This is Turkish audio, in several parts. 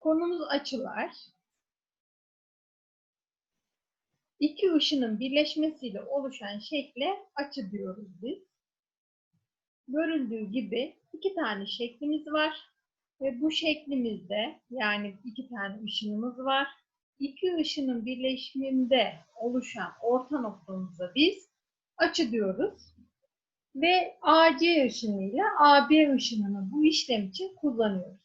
Konumuz açılar. İki ışının birleşmesiyle oluşan şekle açı diyoruz biz. Görüldüğü gibi iki tane şeklimiz var. Ve bu şeklimizde yani iki tane ışınımız var. İki ışının birleşiminde oluşan orta noktamıza biz açı diyoruz. Ve AC ışınıyla AB ışınını bu işlem için kullanıyoruz.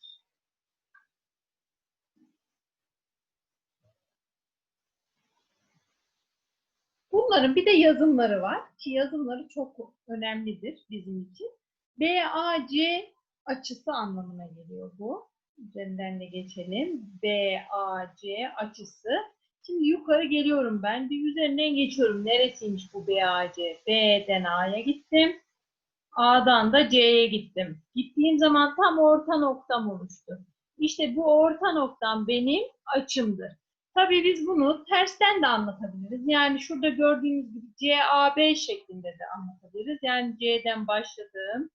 Bunların bir de yazımları var ki yazımları çok önemlidir bizim için. BAC açısı anlamına geliyor bu. Üzerinden de geçelim. BAC açısı. Şimdi yukarı geliyorum ben. Bir üzerinden geçiyorum. Neresiymiş bu BAC? B'den A'ya gittim. A'dan da C'ye gittim. Gittiğim zaman tam orta noktam oluştu. İşte bu orta noktam benim açımdır. Tabii biz bunu tersten de anlatabiliriz. Yani şurada gördüğünüz gibi CAB şeklinde de anlatabiliriz. Yani C'den başladım.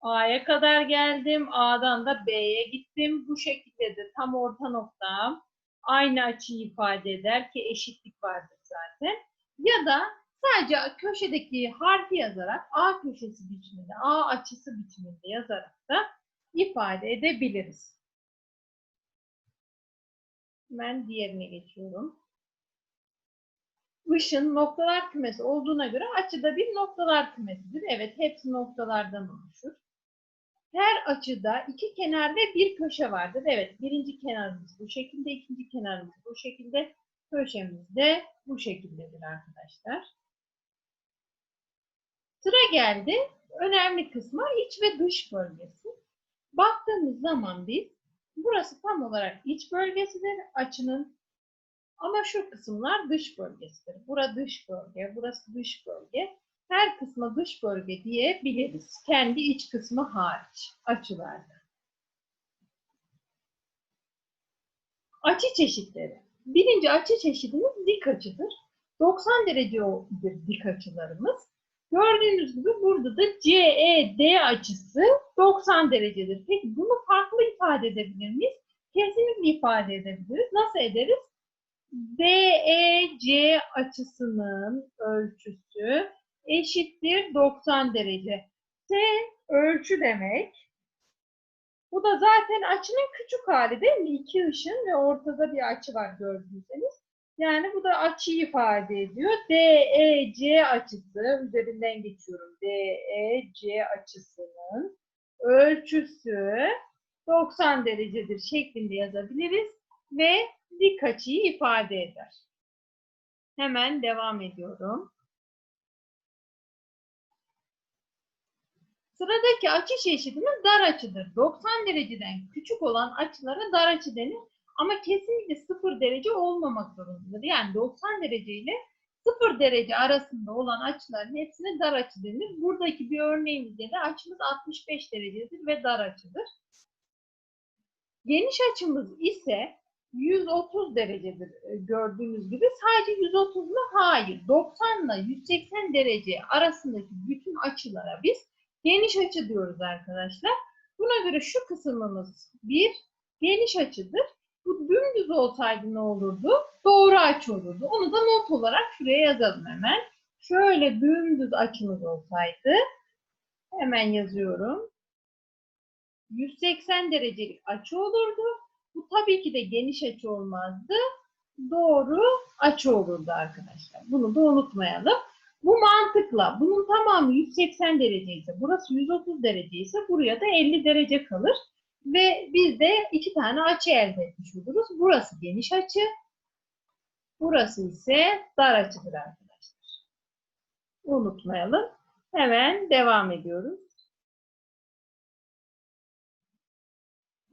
A'ya kadar geldim. A'dan da B'ye gittim. Bu şekilde de tam orta noktam aynı açıyı ifade eder ki eşitlik vardır zaten. Ya da sadece köşedeki harfi yazarak A köşesi biçiminde, A açısı biçiminde yazarak da ifade edebiliriz. Ben diğerine geçiyorum. Işın noktalar kümesi olduğuna göre açıda bir noktalar kümesidir. Evet, hepsi noktalardan oluşur. Her açıda iki kenar ve bir köşe vardır. Evet, birinci kenarımız bu şekilde, ikinci kenarımız bu şekilde, köşemiz de bu şekildedir arkadaşlar. Sıra geldi önemli kısma iç ve dış bölgesi. Baktığımız zaman biz burası tam olarak iç bölgesidir açının ama şu kısımlar dış bölgesidir. Bura dış bölge, burası dış bölge. Her kısma dış bölge diyebiliriz. Kendi iç kısmı hariç açılarda. Açı çeşitleri. Birinci açı çeşidimiz dik açıdır. 90 derecedir dik açılarımız. Gördüğünüz gibi burada da CED açısı 90 derecedir. Peki bunu farklı ifade edebilir miyiz? Kesinlikle ifade edebiliriz. Nasıl ederiz? DEC açısının ölçüsü eşittir 90 derece. S ölçü demek. Bu da zaten açının küçük hali değil mi? İki ışın ve ortada bir açı var gördüğünüz. Yani bu da açıyı ifade ediyor. DEC açısı, üzerinden geçiyorum. DEC açısının ölçüsü 90 derecedir şeklinde yazabiliriz ve dik açıyı ifade eder. Hemen devam ediyorum. Sıradaki açı çeşidimiz dar açıdır. 90 dereceden küçük olan açılara dar açı denir. Ama kesinlikle 0 derece olmamak zorundadır. Yani 90 derece ile 0 derece arasında olan açıların hepsine dar açı denir. Buradaki bir örneğimizde de açımız 65 derecedir ve dar açıdır. Geniş açımız ise 130 derecedir e, gördüğünüz gibi. Sadece 130 mu? Hayır. 90 ile 180 derece arasındaki bütün açılara biz geniş açı diyoruz arkadaşlar. Buna göre şu kısmımız bir geniş açıdır. Bu dümdüz olsaydı ne olurdu? Doğru açı olurdu. Onu da not olarak şuraya yazalım hemen. Şöyle dümdüz açımız olsaydı hemen yazıyorum. 180 derecelik açı olurdu. Bu tabii ki de geniş açı olmazdı. Doğru açı olurdu arkadaşlar. Bunu da unutmayalım. Bu mantıkla bunun tamamı 180 derece ise burası 130 derece ise buraya da 50 derece kalır. Ve biz de iki tane açı elde etmiş oluruz. Burası geniş açı. Burası ise dar açıdır arkadaşlar. Unutmayalım. Hemen devam ediyoruz.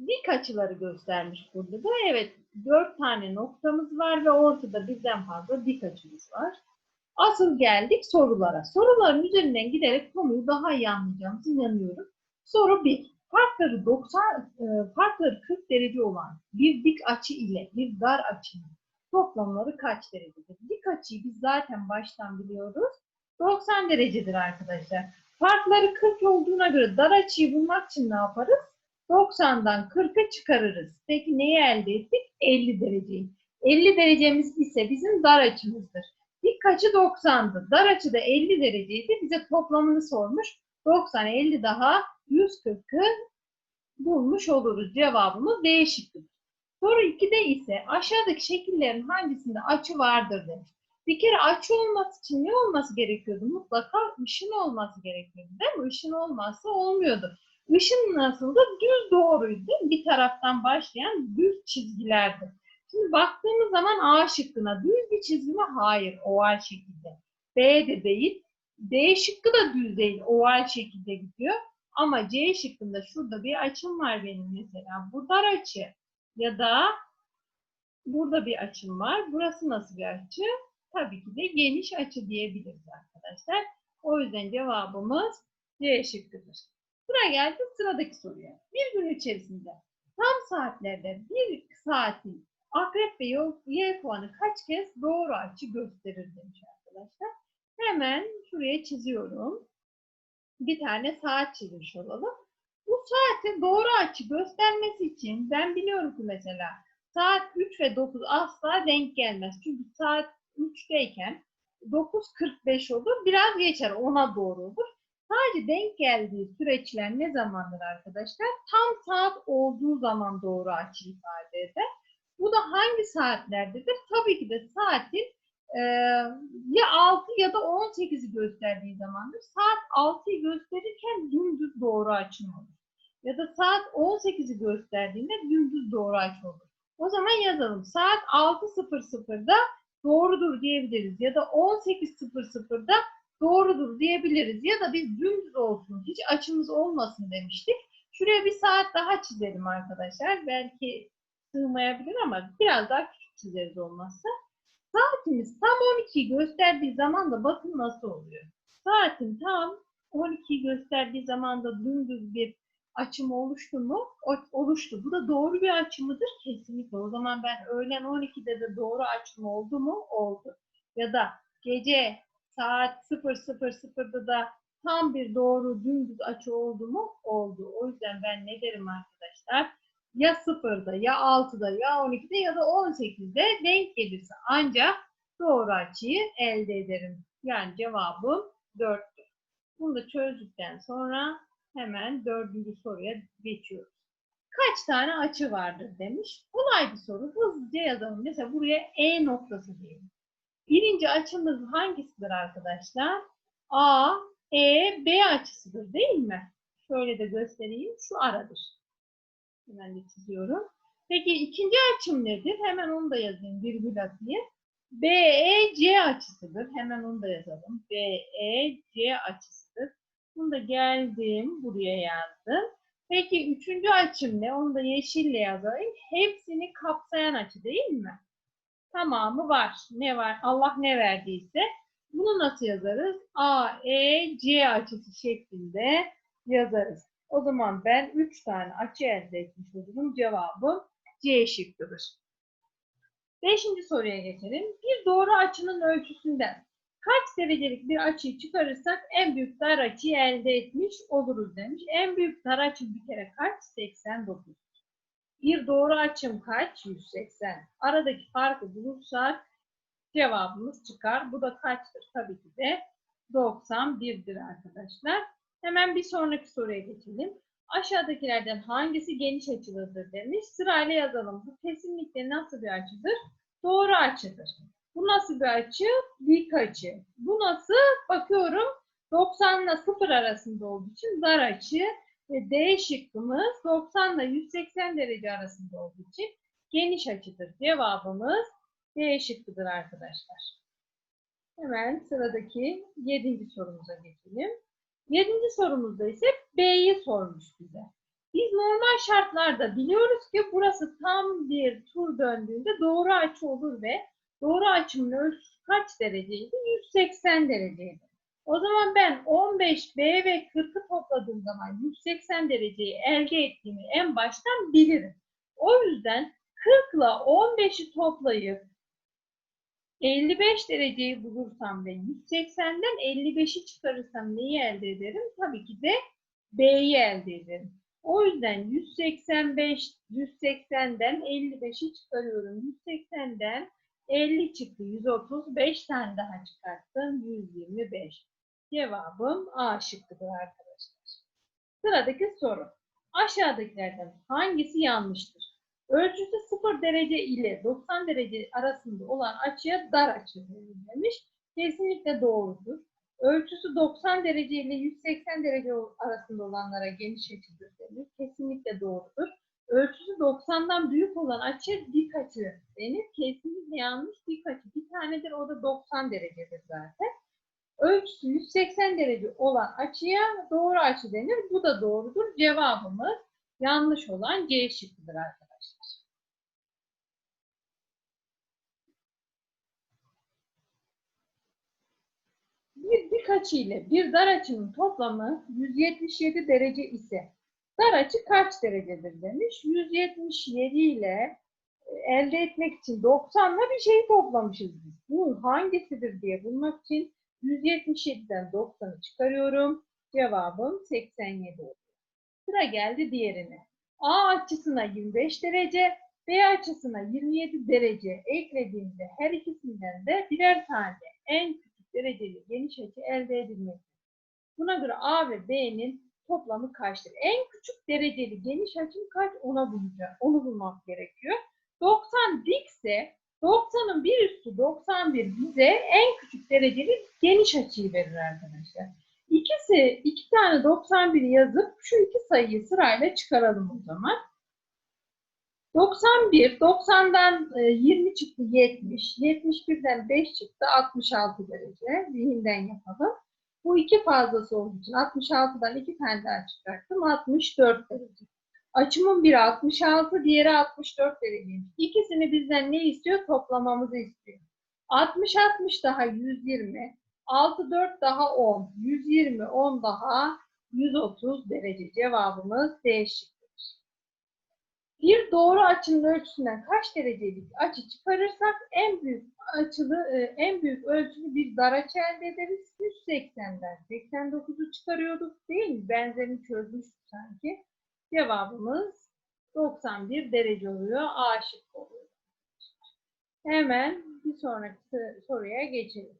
Dik açıları göstermiş burada da. Evet, dört tane noktamız var ve ortada birden fazla dik açımız var. Asıl geldik sorulara. Soruların üzerinden giderek konuyu daha iyi anlayacağımıza inanıyorum. Soru 1. Farkları 90, e, farkları 40 derece olan bir dik açı ile bir dar açının toplamları kaç derecedir? Dik açıyı biz zaten baştan biliyoruz. 90 derecedir arkadaşlar. Farkları 40 olduğuna göre dar açıyı bulmak için ne yaparız? 90'dan 40'a çıkarırız. Peki neyi elde ettik? 50 dereceyi. 50 derecemiz ise bizim dar açımızdır. Dik açı 90'dı. Dar açı da 50 dereceydi. Bize toplamını sormuş. 90, 50 daha 140'ı bulmuş oluruz. Cevabımız D şıkkıdır. Soru 2'de ise aşağıdaki şekillerin hangisinde açı vardır demiş. Bir kere açı olması için ne olması gerekiyordu? Mutlaka ışın olması gerekiyordu değil mi? Işın olmazsa olmuyordu. Işın nasıldı? Düz doğruydu. Bir taraftan başlayan düz çizgilerdi. Şimdi baktığımız zaman A şıkkına düz bir çizgi mi? Hayır. Oval şekilde. B de değil. D şıkkı da düz değil. Oval şekilde gidiyor. Ama C şıkkında şurada bir açım var benim mesela. Bu dar açı. Ya da burada bir açım var. Burası nasıl bir açı? Tabii ki de geniş açı diyebiliriz arkadaşlar. O yüzden cevabımız C şıkkıdır. Sıra geldi sıradaki soruya. Bir gün içerisinde tam saatlerde bir saatin akrep ve y puanı kaç kez doğru açı gösterir demiş arkadaşlar. Hemen şuraya çiziyorum. Bir tane saat çizmiş olalım. Bu saate doğru açı göstermesi için ben biliyorum ki mesela saat 3 ve 9 asla denk gelmez. Çünkü saat 3'teyken 9.45 olur. Biraz geçer. Ona doğru olur. Sadece denk geldiği süreçler ne zamandır arkadaşlar? Tam saat olduğu zaman doğru açı ifade eder. Bu da hangi saatlerdedir? Tabii ki de saatin e, ya 6 ya da 18'i gösterdiği zamandır. Saat 6'yı gösterirken dümdüz doğru açım olur. Ya da saat 18'i gösterdiğinde dümdüz doğru açı olur. O zaman yazalım. Saat 6.00'da doğrudur diyebiliriz. Ya da 18.00'da doğrudur diyebiliriz. Ya da biz dümdüz olsun, hiç açımız olmasın demiştik. Şuraya bir saat daha çizelim arkadaşlar. Belki sığmayabilir ama biraz daha küçük çizeriz olmazsa. Saatimiz tam 12'yi gösterdiği zaman da bakın nasıl oluyor. Saatin tam 12'yi gösterdiği zaman da dümdüz bir açım oluştu mu? Oluştu. Bu da doğru bir açı mıdır? Kesinlikle. O zaman ben öğlen 12'de de doğru açım oldu mu? Oldu. Ya da gece saat 00.00'da da tam bir doğru dümdüz açı oldu mu? Oldu. O yüzden ben ne derim arkadaşlar? Ya 0'da ya 6'da ya 12'de ya da 18'de denk gelirse ancak doğru açıyı elde ederim. Yani cevabım 4'tür. Bunu da çözdükten sonra hemen dördüncü soruya geçiyoruz. Kaç tane açı vardır demiş. Kolay bir soru. Hızlıca yazalım. Mesela buraya E noktası diyelim. Birinci açımız hangisidir arkadaşlar? A, E, B açısıdır değil mi? Şöyle de göstereyim. Şu aradır. Hemen de çiziyorum. Peki ikinci açım nedir? Hemen onu da yazayım. Virgül atayım. BEC açısıdır. Hemen onu da yazalım. BEC açısıdır. Bunu da geldim. Buraya yazdım. Peki üçüncü açım ne? Onu da yeşille yazayım. Hepsini kapsayan açı değil mi? Tamamı var. Ne var? Allah ne verdiyse. Bunu nasıl yazarız? A, E, C açısı şeklinde yazarız. O zaman ben 3 tane açı elde etmiş olurum. Cevabım C şıkkıdır. Beşinci soruya geçelim. Bir doğru açının ölçüsünden kaç derecelik bir açıyı çıkarırsak en büyük dar açıyı elde etmiş oluruz demiş. En büyük dar açı bir kere kaç? 89. Bir doğru açım kaç? 180. Aradaki farkı bulursak cevabımız çıkar. Bu da kaçtır? Tabii ki de 91'dir arkadaşlar. Hemen bir sonraki soruya geçelim. Aşağıdakilerden hangisi geniş açılıdır demiş. Sırayla yazalım. Bu kesinlikle nasıl bir açıdır? Doğru açıdır. Bu nasıl bir açı? Dik açı. Bu nasıl? Bakıyorum 90 ile 0 arasında olduğu için dar açı. Ve D şıkkımız 90 ile 180 derece arasında olduğu için geniş açıdır. Cevabımız D şıkkıdır arkadaşlar. Hemen sıradaki 7. sorumuza geçelim. Yedinci sorumuzda ise B'yi sormuş bize. Biz normal şartlarda biliyoruz ki burası tam bir tur döndüğünde doğru açı olur ve doğru açımın ölçüsü kaç dereceydi? 180 dereceydi. O zaman ben 15 B ve 40'ı topladığım zaman 180 dereceyi elde ettiğimi en baştan bilirim. O yüzden 40 ile 15'i toplayıp 55 dereceyi bulursam ve 180'den 55'i çıkarırsam neyi elde ederim? Tabii ki de B'yi elde ederim. O yüzden 185, 180'den 55'i çıkarıyorum. 180'den 50 çıktı. 135 tane daha çıkarttım. 125. Cevabım A şıkkıdır arkadaşlar. Sıradaki soru. Aşağıdakilerden hangisi yanlıştır? Ölçüsü 0 derece ile 90 derece arasında olan açıya dar açı denir demiş. Kesinlikle doğrudur. Ölçüsü 90 derece ile 180 derece arasında olanlara geniş açıdır denir. Kesinlikle doğrudur. Ölçüsü 90'dan büyük olan açı dik açı denir. Kesinlikle yanlış. Dik açı bir tanedir. O da 90 derecedir zaten. Ölçüsü 180 derece olan açıya doğru açı denir. Bu da doğrudur. Cevabımız yanlış olan C şıkkıdır arkadaşlar. Bir dik açı ile bir dar açının toplamı 177 derece ise dar açı kaç derecedir demiş. 177 ile e, elde etmek için 90'la bir şeyi toplamışız biz. Bu hangisidir diye bulmak için 177'den 90'ı çıkarıyorum. Cevabım 87 oluyor. Sıra geldi diğerine. A açısına 25 derece, B açısına 27 derece eklediğimde her ikisinden de birer tane en küçük dereceli geniş açı elde edilmektedir. Buna göre A ve B'nin toplamı kaçtır? En küçük dereceli geniş açım kaç? Ona bulacağım. Onu bulmak gerekiyor. 90 dikse 90'ın bir üstü 91 bize en küçük dereceli geniş açıyı verir arkadaşlar. İkisi, iki tane 91 yazıp şu iki sayıyı sırayla çıkaralım o zaman. 91, 90'dan 20 çıktı 70, 71'den 5 çıktı 66 derece. Zihinden yapalım. Bu iki fazlası olduğu için 66'dan iki tane daha çıkarttım 64 derece. Açımın biri 66, diğeri 64 dereceymiş. İkisini bizden ne istiyor? Toplamamızı istiyor. 60, 60 daha 120. 6, 4 daha 10. 120, 10 daha 130 derece. Cevabımız D şıkkıdır. Bir doğru açının ölçüsünden kaç derecelik açı çıkarırsak en büyük açılı, e, en büyük ölçülü bir dar açı elde ederiz. 180'den 89'u çıkarıyorduk değil mi? Benzerini çözmüştük sanki. Cevabımız 91 derece oluyor. A şıkkı oluyor. Hemen bir sonraki soruya geçelim.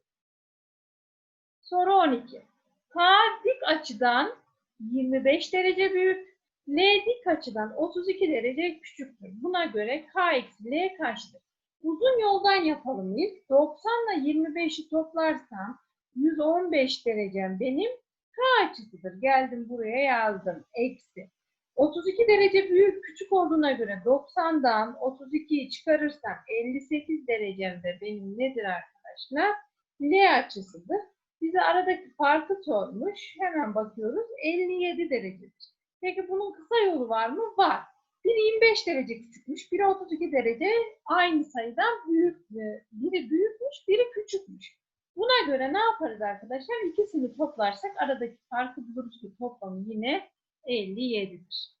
Soru 12. K dik açıdan 25 derece büyük, L dik açıdan 32 derece küçüktür. Buna göre K eksi L kaçtır? Uzun yoldan yapalım ilk. 90 ile 25'i toplarsam 115 derecem benim K açısıdır. Geldim buraya yazdım. Eksi. 32 derece büyük küçük olduğuna göre 90'dan 32'yi çıkarırsam 58 derecemde benim nedir arkadaşlar? L açısıdır. Bize aradaki farkı sormuş. Hemen bakıyoruz. 57 derecedir. Peki bunun kısa yolu var mı? Var. Biri 25 derece küçükmüş, biri 32 derece aynı sayıdan büyük. Biri büyükmüş, biri küçükmüş. Buna göre ne yaparız arkadaşlar? İkisini toplarsak aradaki farkı buluruz ki toplamı yine 57'dir.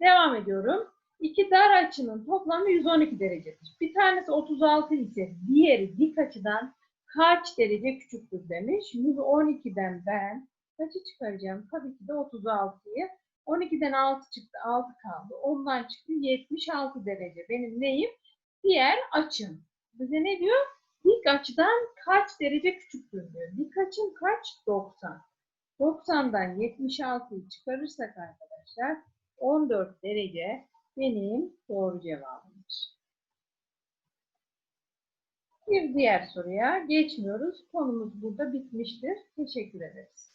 Devam ediyorum. İki dar açının toplamı 112 derecedir. Bir tanesi 36 ise diğeri dik açıdan kaç derece küçüktür demiş. 112'den ben kaçı çıkaracağım? Tabii ki de 36'yı. 12'den 6 çıktı, 6 kaldı. Ondan çıktı 76 derece. Benim neyim? Diğer açım. Bize ne diyor? Dik açıdan kaç derece küçüktür diyor. Dik açım kaç? 90. 90'dan 76'yı çıkarırsak arkadaşlar 14 derece benim doğru cevabımdır. Bir diğer soruya geçmiyoruz. Konumuz burada bitmiştir. Teşekkür ederiz.